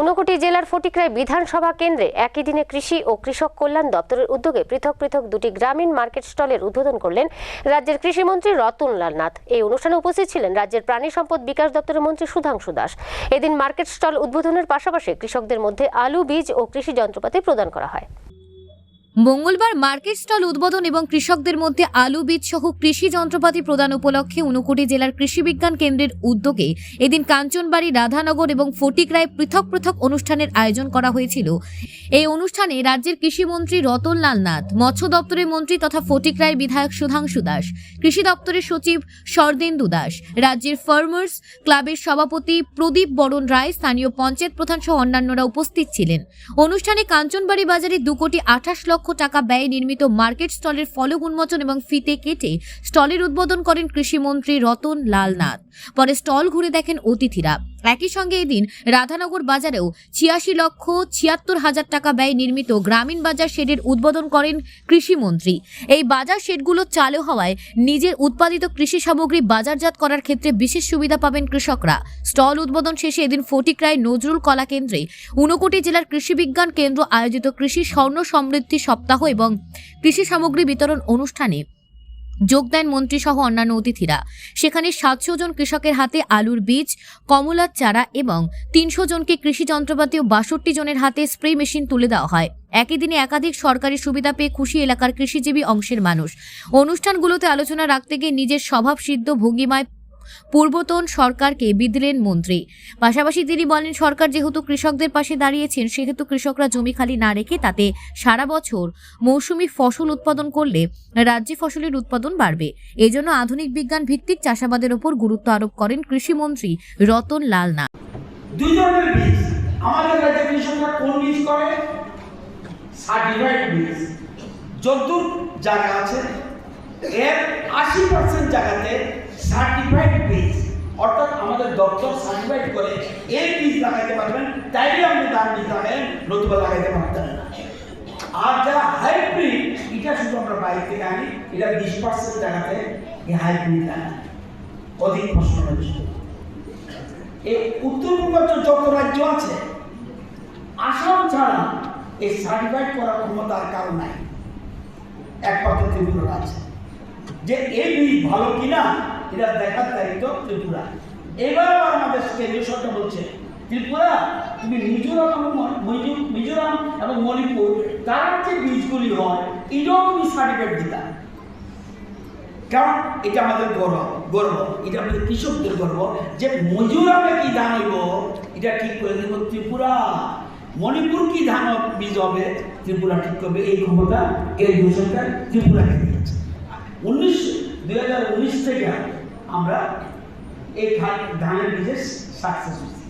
ঊনকোটি জেলার ফটিকরায় বিধানসভা কেন্দ্রে একই দিনে কৃষি ও কৃষক কল্যাণ দপ্তরের উদ্যোগে পৃথক পৃথক দুটি গ্রামীণ মার্কেট স্টলের উদ্বোধন করলেন রাজ্যের কৃষিমন্ত্রী রতনলাল নাথ। এই অনুষ্ঠানে উপস্থিত ছিলেন রাজ্যের প্রাণী সম্পদ বিকাশ দপ্তরের মন্ত্রী সুধাংশু দাস। এদিন মার্কেট স্টল উদ্বোধনের পাশাপাশি কৃষকদের মধ্যে আলু, বীজ ও কৃষি যন্ত্রপাতি প্রদান করা হয়। মঙ্গলবার মার্কেট স্টল উদ্বোধন এবং কৃষকদের মধ্যে আলু, বীজ সহ কৃষি যন্ত্রপাতি প্রদান উপলক্ষে ঊনকোটি জেলার কৃষি বিজ্ঞান কেন্দ্রের উদ্যোগে এদিন কাঞ্চনবাড়ি, রাধানগর এবং ফটিকরায় পৃথক পৃথক অনুষ্ঠানের আয়োজন করা হয়েছিল। এই অনুষ্ঠানে রাজ্যের কৃষিমন্ত্রী রতনলাল নাথ, মৎস্য দপ্তরের মন্ত্রী তথা ফটিকরায়ের বিধায়ক সুধাংশু দাস, কৃষি দপ্তরের সচিব শরদেন্দু দাস, রাজ্যের ফার্মার্স ক্লাবের সভাপতি প্রদীপ বরণ রায়, স্থানীয় পঞ্চায়েত প্রধান সহ অন্যান্যরা উপস্থিত ছিলেন। অনুষ্ঠানে কাঞ্চনবাড়ি বাজারে দু কোটি আঠাশ লক্ষ টাকা ব্যয়ে নির্মিত মার্কেট স্টলের ফলক উন্মোচন এবং ফিতে কেটে স্টলের উদ্বোধন করেন কৃষিমন্ত্রী রতন লাল নাথ পরে স্টল ঘুরে দেখেন অতিথিরা। একই সঙ্গে এদিন রাধানগর বাজারেও ছিয়াশি লক্ষ ছিয়াত্তর হাজার টাকা ব্যয় নির্মিত গ্রামীণ বাজার শেডের উদ্বোধন করেন কৃষিমন্ত্রী। এই বাজার শেডগুলো চালু হওয়ায় নিজের উৎপাদিত কৃষি সামগ্রী বাজারজাত করার ক্ষেত্রে বিশেষ সুবিধা পাবেন কৃষকরা। স্টল উদ্বোধন শেষে এদিন ফটিকরায় নজরুল কলা কেন্দ্রে ঊনকোটি জেলার কৃষি বিজ্ঞান কেন্দ্র আয়োজিত কৃষি স্বর্ণ সমৃদ্ধি সপ্তাহ এবং কৃষি সামগ্রী বিতরণ অনুষ্ঠানে যোগ দেন মন্ত্রীসহ অন্যান্য অতিথিরা। সেখানে সাতশো জন কৃষকের হাতে আলুর বীজ, কমলার চারা এবং তিনশো জনকে কৃষি যন্ত্রপাতি ও বাষট্টি জনের হাতে স্প্রে মেশিন তুলে দেওয়া হয়। একই দিনে একাধিক সরকারি সুবিধা পেয়ে খুশি এলাকার কৃষিজীবী অংশের মানুষ। অনুষ্ঠানগুলোতে আলোচনা রাখতে গিয়ে নিজের স্বভাবসিদ্ধ ভঙ্গিমায় পূর্বতন সরকারকে বিদলেন মন্ত্রী। পাশাপাশি তিনি বলেন, সরকার যেহেতু কৃষকদের পাশে দাঁড়িয়েছেন, সেহেতু কৃষকরা জমি খালি না রেখে তাতে সারা বছর মৌসুমি ফসল উৎপাদন করলে রাজ্যে ফসলের উৎপাদন বাড়বে। এজন্য আধুনিক বিজ্ঞান ভিত্তিক চাষাবাদের ওপর গুরুত্ব আরোপ করেন কৃষিমন্ত্রী রতন লাল না যদ্দূর জায়গা আছে এর আশি পার্সেন্ট জায়গাতে সার্টিফাইড বীজ অর্থাৎ আমাদের দপ্তর সার্টিফাইড করে এই বীজ লাগাইতে পারবেন, তাইলে আপনি দাম বীজ লাগাই নতুবা লাগাইতে পারতেন না। আর যা হাইব্রিড এটা শুধু আমরা বাইরে থেকে আনি, এটা বিশ পার্সেন্ট জায়গাতে এই হাইব্রিড লাগাই অধিক ফসল হচ্ছে এই উত্তর পূর্বাঞ্চল যত রাজ্য আছে, আসাম ছাড়া এই সার্টিফাইড করার ক্ষমতা আর কারও নাই। একমাত্র ত্রিপুরা আছে যে এই বীজ ভালো কিনা এটা দেখার দায়িত্ব ত্রিপুরা। আমাদের কেন্দ্রীয় সরকার বলছে, ত্রিপুরা, তুমি মিজোরাম এবং মিজোরাম এবং মণিপুর, তার যে বীজগুলি হয়, এটাও তুমি সার্টিফিকেট দিতা। কারণ এটা আমাদের গর্ব গর্ব, এটা আমাদের কৃষকদের গর্ব যে মজুরামে কি ধান হইব, এটা ঠিক করে দেব ত্রিপুরা। মণিপুর কি ধান বীজ হবে, ত্রিপুরা ঠিক করবে, এই ক্ষমতা এই সরকার ত্রিপুরাকে দিয়েছে। উনিশ, দুই থেকে আমরা এই ধান- ধানের বীজের সাকসেস হচ্ছে